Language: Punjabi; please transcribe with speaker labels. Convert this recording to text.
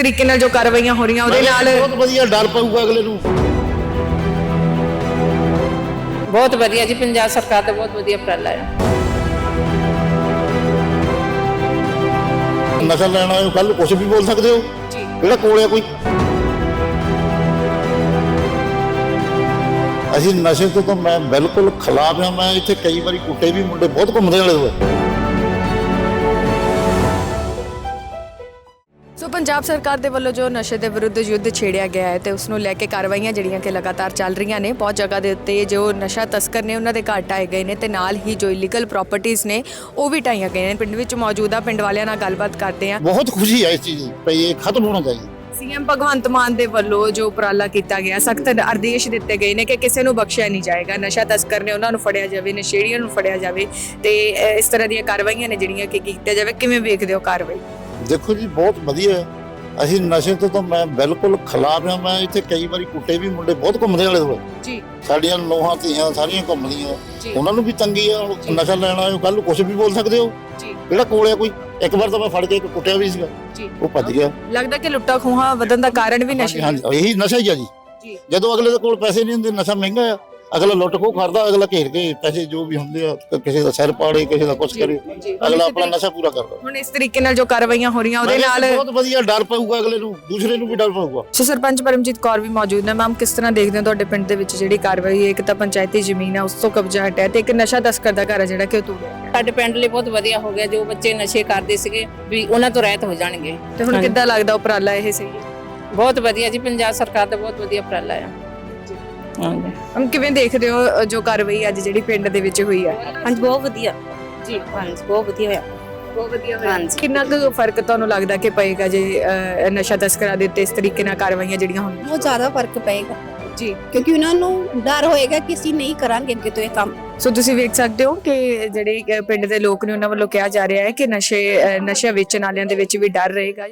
Speaker 1: ਤਰੀਕੇ ਨਾਲ ਜੋ ਕਾਰਵਾਈਆਂ ਹੋ ਰਹੀਆਂ ਉਹਦੇ ਨਾਲ
Speaker 2: ਬਹੁਤ ਵਧੀਆ ਡਰ ਪਊਗਾ ਅਗਲੇ ਨੂੰ।
Speaker 3: ਬਹੁਤ ਵਧੀਆ ਜੀ ਪੰਜਾਬ ਸਰਕਾਰ ਦਾ ਬਹੁਤ ਵਧੀਆ ਉਪਰਾਲਾ ਹੈ।
Speaker 2: ਨਸ਼ਾ ਲੈਣਾ ਹੈ ਕੱਲ ਕੁਝ ਵੀ ਬੋਲ ਸਕਦੇ ਹੋ?
Speaker 1: ਜੀ।
Speaker 2: ਕਿਹੜਾ ਕੋਲ ਹੈ ਕੋਈ? ਅਸੀਂ ਨਸ਼ੇ ਤੋਂ ਤਾਂ ਮੈਂ ਬਿਲਕੁਲ ਖਿਲਾਫ ਹਾਂ। ਮੈਂ ਇੱਥੇ ਕਈ ਵਾਰੀ ਕੁੱਟੇ ਵੀ ਮੁੰਡੇ ਬਹੁਤ ਘੁੰਮਦੇ ਵਾਲੇ ਹੋਏ
Speaker 1: ਸੋ ਪੰਜਾਬ ਸਰਕਾਰ ਦੇ ਵੱਲੋਂ ਜੋ ਨਸ਼ੇ ਦੇ ਵਿਰੁੱਧ ਯੁੱਧ ਛੇੜਿਆ ਗਿਆ ਹੈ ਤੇ ਉਸ ਨੂੰ ਲੈ ਕੇ ਕਾਰਵਾਈਆਂ ਜਿਹੜੀਆਂ ਕਿ ਲਗਾਤਾਰ ਚੱਲ ਰਹੀਆਂ ਨੇ ਬਹੁਤ ਜਗ੍ਹਾ ਦੇ ਉੱਤੇ ਜੋ ਨਸ਼ਾ ਤਸਕਰ ਨੇ ਉਹਨਾਂ ਦੇ ਘਰ ਢਾਏ ਗਏ ਨੇ ਤੇ ਨਾਲ ਹੀ ਜੋ ਇਲੀਗਲ ਪ੍ਰਾਪਰਟੀਆਂ ਨੇ ਉਹ ਵੀ ਢਾਈਆਂ ਗਈਆਂ ਨੇ। ਪਿੰਡ ਵਿੱਚ ਮੌਜੂਦਾ ਪਿੰਡ ਵਾਲਿਆਂ ਨਾਲ ਗੱਲਬਾਤ ਕਰਦੇ ਹਾਂ।
Speaker 2: ਬਹੁਤ ਖੁਸ਼ੀ ਹੈ ਇਸ ਚੀਜ਼ ਦੀ ਭਈ ਇਹ ਖਤਮ ਹੋਣਾ ਚਾਹੀਦਾ।
Speaker 1: ਸੀਐਮ ਭਗਵੰਤ ਮਾਨ ਦੇ ਵੱਲੋਂ ਜੋ ਉਪਰਾਲਾ ਕੀਤਾ ਗਿਆ ਸਖਤ ਆਦੇਸ਼ ਦਿੱਤੇ ਗਏ ਨੇ ਕਿ ਕਿਸੇ ਨੂੰ ਬਖਸ਼ਿਆ ਨਹੀਂ ਜਾਏਗਾ। ਨਸ਼ਾ ਤਸਕਰ ਨੇ ਉਹਨਾਂ ਨੂੰ ਫੜਿਆ ਜਾਵੇ ਨਸ਼ੇੜੀਆਂ ਨੂੰ ਫੜਿਆ ਜਾਵੇ ਤੇ ਇਸ ਤਰ੍ਹਾਂ ਦੀਆਂ ਕਾਰਵਾਈਆਂ ਨੇ ਜਿਹੜੀਆਂ ਕਿ ਕੀਤੀਆਂ ਜਾਵੇ। ਕਿਵੇਂ ਵੇਖਦੇ ਹੋ ਕਾਰਵਾਈ?
Speaker 2: ਦੇਖੋ ਜੀ ਬਹੁਤ ਵਧੀਆ ਹੈ। ਅਸੀਂ ਨਸ਼ੇ ਤੋਂ ਤਾਂ ਮੈਂ ਬਿਲਕੁਲ ਖਿਲਾਫ ਹਾਂ। ਮੈਂ ਇੱਥੇ ਕਈ ਵਾਰੀ ਕੁੱਟੇ ਵੀ ਮੁੰਡੇ ਬਹੁਤ ਘੁੰਮਦੇ ਵਾਲੇ ਹੋਏ।
Speaker 1: ਜੀ।
Speaker 2: ਸਾਡੀਆਂ ਲੋਹਾਂ ਧੀਆਂ ਸਾਰੀਆਂ ਘੁੰਮਦੀਆਂ। ਉਹਨਾਂ ਨੂੰ ਵੀ ਤੰਗੀ ਆ ਉਹ ਨਸ਼ਾ ਲੈਣਾ ਹੈ ਕੱਲ ਕੁਝ ਵੀ ਬੋਲ ਸਕਦੇ ਹੋ।
Speaker 1: ਜੀ।
Speaker 2: ਕਿਹੜਾ ਕੋਲ ਕੋਈ ਇੱਕ ਵਾਰ ਤਾਂ ਮੈਂ ਫੜ ਕੇ ਇੱਕ ਕੁੱਟਿਆ ਵੀ ਸੀਗਾ।
Speaker 1: ਜੀ।
Speaker 2: ਉਹ ਭੱਜ ਗਿਆ।
Speaker 1: ਲੱਗਦਾ ਕਿ ਲੁੱਟਾ ਖੋਹਾਂ ਵਧਣ ਦਾ ਕਾਰਨ ਵੀ ਨਸ਼ੇ
Speaker 2: ਹਾਂਜੀ ਇਹੀ ਨਸ਼ਾ ਹੀ ਆ ਜੀ।
Speaker 1: ਜੀ।
Speaker 2: ਜਦੋਂ ਅਗਲੇ ਦੇ ਕੋਲ ਪੈਸੇ ਨਹੀਂ ਹੁੰਦੇ ਨਸ਼ਾ ਮਹਿੰਗਾ ਆ। ਅਗਲਾ ਲੁੱਟ ਖੋ ਕਰਦਾ ਅਗਲਾ ਘੇਰ ਕੇ ਪੈਸੇ ਜੋ ਵੀ ਹੁੰਦੇ ਆ ਕ- ਕਿਸੇ ਦਾ ਸਿਰ ਪਾੜੇ ਕਿਸੇ ਦਾ ਕੁਛ ਕਰੇ ਅਗਲਾ ਆਪਣਾ ਨਸ਼ਾ ਪੂਰਾ ਕਰਦਾ।
Speaker 1: ਹੁਣ ਇਸ ਤਰੀਕੇ ਨਾਲ ਜੋ ਕਾਰਵਾਈਆਂ ਹੋ ਰਹੀਆਂ ਉਹਦੇ ਨਾਲ
Speaker 2: ਬਹੁਤ ਵਧੀਆ ਡਰ ਪਊਗਾ ਅਗਲੇ ਨੂੰ ਦੂਸਰੇ ਨੂੰ ਵੀ ਡਰ ਪਊਗਾ।
Speaker 1: ਸੋ ਸਰਪੰਚ ਪਰਮਜੀਤ ਕੌਰ ਵੀ ਮੌਜੂਦ ਨੇ। ਮੈਮ ਕਿਸ ਤਰ੍ਹਾਂ ਦੇਖਦੇ ਹੋ ਤੁਹਾਡੇ ਪਿੰਡ ਦੇ ਵਿੱਚ ਜਿਹੜੀ ਕਾਰਵਾਈ ਹੈ ਇੱਕ ਤਾਂ ਪੰਚਾਇਤੀ ਜ਼ਮੀਨ ਹੈ ਉਸ ਤੋਂ ਕਬਜ਼ਾ ਹਟਿਆ ਤੇ ਇੱਕ ਨਸ਼ਾ ਤਸਕਰ ਦਾ ਘਰ ਹੈ ਜਿਹੜਾ ਕਿ ਉਹ ਤੋੜਿਆ ਗਿਆ।
Speaker 3: ਸਾਡੇ ਪਿੰਡ ਲਈ ਬਹੁਤ ਵਧੀਆ ਹੋ ਗਿਆ। ਜੋ ਬੱਚੇ ਨਸ਼ੇ ਕਰਦੇ ਸੀਗੇ ਵੀ ਉਹਨਾਂ ਤੋਂ ਰਹਿਤ ਹੋ ਜਾਣਗੇ।
Speaker 1: ਤੇ ਹੁਣ। ਕਿੱਦਾਂ ਲੱਗਦਾ ਉਪਰਾਲਾ ਇਹ ਸਹੀ? ਹੈ
Speaker 3: ਬਹੁਤ ਵਧੀਆ ਜੀ। ਪੰਜਾਬ ਸਰਕਾਰ ਦਾ ਬਹੁਤ ਵਧੀਆ ਉਪਰਾਲਾ ਹੈ ਹਾਂਜੀ।
Speaker 1: ਹਮ ਕਿਵੇਂ ਦੇਖਦੇ ਹੋ ਅ, ਜੋ ਕਾਰਵਾਈ ਅੱਜ ਜਿਹੜੀ ਪਿੰਡ ਦੇ ਵਿੱਚ ਹੋਈ ਹੈ?
Speaker 4: ਹਾਂਜੀ ਬਹੁਤ ਵਧੀਆ।
Speaker 1: ਜੀ।
Speaker 4: ਹਾਂਜੀ ਬਹੁਤ ਵਧੀਆ ਹੋਇਆ।
Speaker 1: ਬਹੁਤ ਵਧੀਆ
Speaker 4: ਹੋਇਆ।
Speaker 1: ਕਿੰਨਾ ਕੁ ਫ਼ਰਕ ਤੁਹਾਨੂੰ ਲੱਗਦਾ ਕਿ ਪਏਗਾ ਜੇ ਅ, ਨਸ਼ਾ ਤਸਕਰਾਂ ਦੇ ਉੱਤੇ ਇਸ ਤਰੀਕੇ ਨਾਲ ਕਾਰਵਾਈਆਂ ਜਿਹੜੀਆਂ ਹੋਣਗੀਆਂ
Speaker 4: ਬਹੁਤ ਜ਼ਿਆਦਾ ਫ਼ਰਕ ਪਏਗਾ।
Speaker 1: ਜੀ।
Speaker 4: ਕਿਉਂਕਿ ਉਹਨਾਂ ਨੂੰ ਡਰ ਹੋਏਗਾ ਕਿ ਅਸੀਂ ਨਹੀਂ ਕਰਾਂਗੇ ਅੱਗੇ ਤੋਂ ਇਹ ਕੰਮ।
Speaker 1: ਸੋ ਤੁਸੀਂ ਵੇਖ ਸਕਦੇ ਹੋ ਕਿ ਜਿਹੜੇ ਅ, ਪਿੰਡ ਦੇ ਲੋਕ ਨੇ ਉਹਨਾਂ ਵੱਲੋਂ ਕਿਹਾ ਜਾ ਰਿਹਾ ਹੈ ਕਿ ਨਸ਼ੇ ਅ, ਨਸ਼ਾ ਵੇਚਣ ਵਾਲਿਆਂ ਦੇ ਵਿੱਚ ਵੀ ਡਰ ਰਹੇਗਾ।